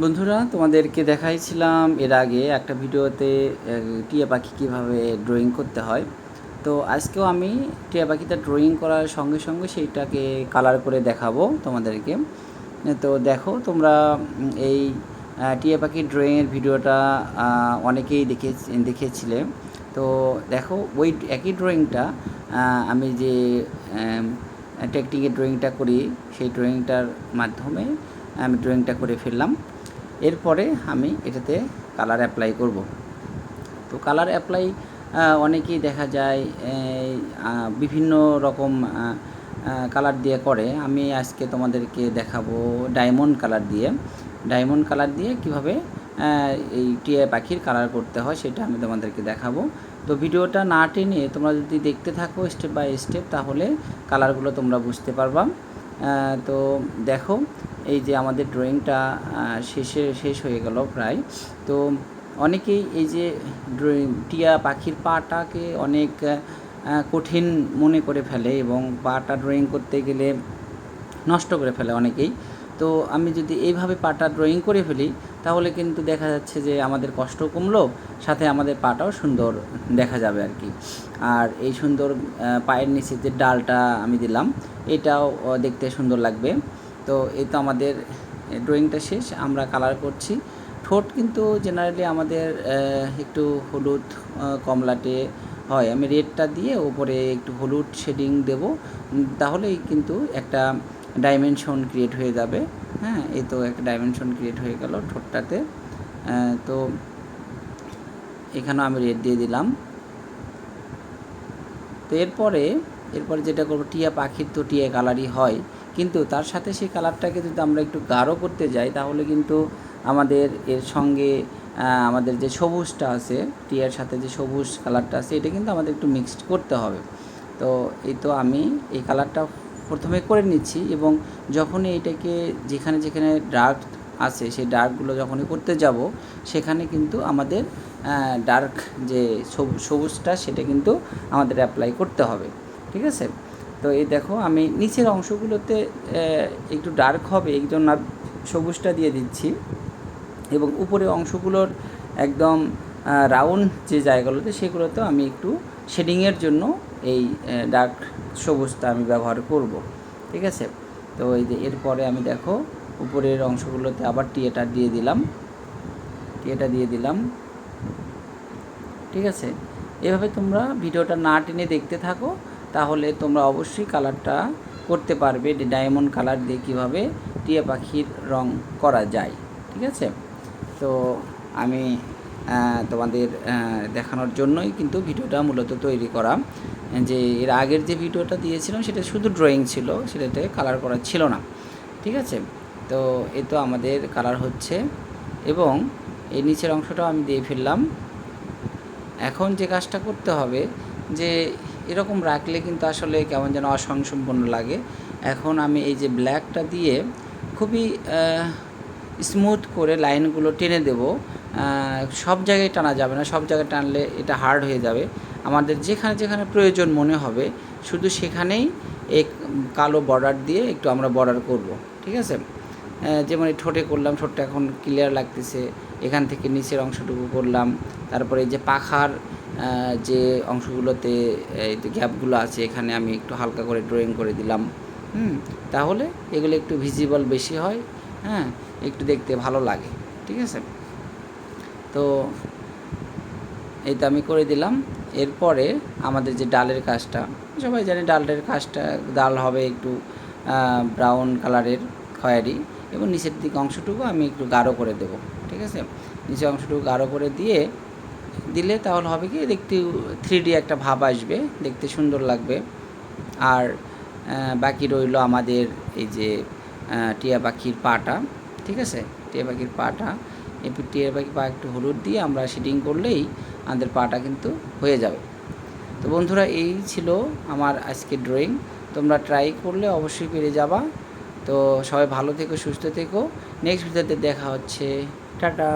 বন্ধুরা, তোমাদেরকে দেখাইছিলাম এর আগে একটা ভিডিওতে টিয়া পাখি কীভাবে ড্রয়িং করতে হয়। তো আজকেও আমি টিয়া পাখিটা ড্রয়িং করার সঙ্গে সঙ্গে সেইটাকে কালার করে দেখাবো তোমাদেরকে। তো দেখো, তোমরা এই টিয়া পাখির ড্রয়িংয়ের ভিডিওটা অনেকেই দেখে, দেখেছিলে। তো দেখো, ওই একই ড্রয়িংটা আমি যে টেকনিকের ড্রয়িংটা করি, সেই ড্রয়িংটার মাধ্যমে আমি ড্রয়িংটা করে ফেললাম। এরপরে আমি এটাতে কালার অ্যাপ্লাই করব। তো কালার অ্যাপ্লাই অনেকেই দেখা যায় বিভিন্ন রকম কালার দিয়ে করে। আমি আজকে তোমাদেরকে দেখাবো ডায়মন্ড কালার দিয়ে। ডায়মন্ড কালার দিয়ে কীভাবে এই টিয়া পাখির কালার করতে হয় সেটা আমি তোমাদেরকে দেখাবো। তো ভিডিওটা না টেনে তোমরা যদি দেখতে থাকো স্টেপ বাই স্টেপ তাহলে কালারগুলো তোমরা বুঝতে পারবা। তো দেখো এই যে আমাদের ড্রয়িংটা শেষে, শেষ হয়ে গেল প্রায়। তো অনেকেই এই যে ড্রয়িং, টিয়া পাখির পাটাকে অনেক কঠিন মনে করে ফেলে এবং পাটা ড্রয়িং করতে গেলে নষ্ট করে ফেলে অনেকেই। তো আমি যদি এইভাবে পাটা ড্রয়িং করে ফেলি, তাহলে কিন্তু দেখা যাচ্ছে যে আমাদের কষ্ট কমলো, সাথে আমাদের পাটাও সুন্দর দেখা যাবে আর কি। আর এই সুন্দর পায়ের নিচে যে ডালটা আমি দিলাম, এটাও দেখতে সুন্দর লাগবে। তো এই তো আমাদের ড্রয়িংটা শেষ, আমরা কালার করছি। ঠোঁট কিন্তু জেনারেলি আমাদের একটু হলুদ কমলাটে হয়। আমি রেডটা দিয়ে ওপরে একটু হলুদ শেডিং দেব। তাহলেই কিন্তু একটা ডাইমেনশন ক্রিয়েট হয়ে যাবে। হ্যাঁ এই তো একটা ডাইমেনশন ক্রিয়েট হয়ে গেল ঠোঁটটাতে। তো এখানেও আমি রেড দিয়ে দিলাম। তো এরপরে এরপরে যেটা করব, টিয়া পাখির তো টিয়া কালারই হয়। কিন্তু তার সাথে সেই কালারটাকে যদি আমরা একটু গাঢ় করতে যাই, তাহলে কিন্তু আমাদের এর সঙ্গে আমাদের যে সবুজটা আছে টিয়ার সাথে যে সবুজ কালারটা আছে, এটা কিন্তু আমাদের একটু মিক্সড করতে হবে। তো এই তো আমি এই কালারটা প্রথমে করে নিচ্ছি এবং যখনই এটাকে যেখানে যেখানে ডার্ক আছে, সেই ডার্কগুলো যখনই করতে যাব, সেখানে কিন্তু আমাদের ডার্ক যে সবু- সবুজটা, সেটা কিন্তু আমাদের অ্যাপ্লাই করতে হবে। ঠিক আছে? তো এই দেখো, আমি নিচের অংশগুলোতে একটু ডার্ক হবে, এই জন্য সবুজটা দিয়ে দিচ্ছি। এবং উপরের অংশগুলোর একদম রাউন্ড যে জায়গাগুলোতে সেগুলোতে আমি একটু শেডিংয়ের জন্য এই ডার্ক সবুজটা আমি ব্যবহার করব। ঠিক আছে? তো এই যে এরপরে আমি দেখো, উপরের অংশগুলোতে আবার টিয়েটার দিয়ে দিলাম। টিয়েটা দিয়ে দিলাম। ঠিক আছে? এভাবে তোমরা ভিডিওটা না টেনে দেখতে থাকো। তাহলে তোমরা অবশ্যই কালারটা করতে পারবে ডায়মন্ড কালার দিয়ে কীভাবে টিয়া পাখির রং করা যায়, ঠিক আছে? তো আমি তোমাদের দেখানোর জন্যই কিন্তু ভিডিওটা মূলত তৈরি করা। যে এর আগের যে ভিডিওটা দিয়েছিলাম, সেটা শুধু ড্রয়িং ছিল, সেটাতে কালার করা ছিল না, ঠিক আছে? তো এ তো আমাদের কালার হচ্ছে এবং এই নিচের অংশটাও আমি দিয়ে ফেললাম। এখন যে কাজটা করতে হবে, যে এরকম রাখলে কিন্তু আসলে কেমন যেন অসংসম্পন্ন লাগে। এখন আমি এই যে ব্ল্যাকটা দিয়ে খুবই স্মুথ করে লাইনগুলো টেনে দেব। সব জায়গায় টানা যাবে না, সব জায়গায় টানলে এটা হার্ড হয়ে যাবে। আমাদের যেখানে যেখানে প্রয়োজন মনে হবে, শুধু সেখানেই এক কালো বর্ডার দিয়ে একটু আমরা বর্ডার করব, ঠিক আছে? যেমন এই ঠোঁটে করলাম, ঠোঁটটা এখন ক্লিয়ার লাগতেছে। এখান থেকে নিচের অংশটুকু করলাম। তারপরে এই যে পাখার যে অংশগুলোতে গ্যাপগুলো আছে, এখানে আমি একটু হালকা করে ড্রয়িং করে দিলাম। হুম, তাহলে এগুলো একটু ভিজিবল বেশি হয় হ্যাঁ একটু দেখতে ভালো লাগে, ঠিক আছে? তো এই তো আমি করে দিলাম। এরপরে আমাদের যে ডালের কাজটা, সবাই জানে ডালের কাজটা, ডাল হবে একটু ব্রাউন কালারের খয়েরি এবং নিচের দিকে অংশটুকু আমি একটু গাঢ় করে দেব, ঠিক আছে? নিচের অংশটুকু গাঢ় করে দিয়ে দিলে তাহলে হবে কি একটু থ্রি ডি একটা ভাব আসবে, দেখতে সুন্দর লাগবে। আর বাকি রইল আমাদের এই যে টিয়া পাখির পাটা, ঠিক আছে? টিয়া পাখির পাটা এই টিয়া পাখির পা একটু হলুদ দিয়ে আমরা শেডিং করলেই আমাদের পাটা কিন্তু হয়ে যাবে। তো বন্ধুরা, এই ছিল আমার আজকে ড্রয়িং তোমরা ট্রাই করলে অবশ্যই পেরে যাবা। তো সবাই ভালো থেকো, সুস্থ থেকো। নেক্সট ভিডিওতে দেখা হচ্ছে। টাটা।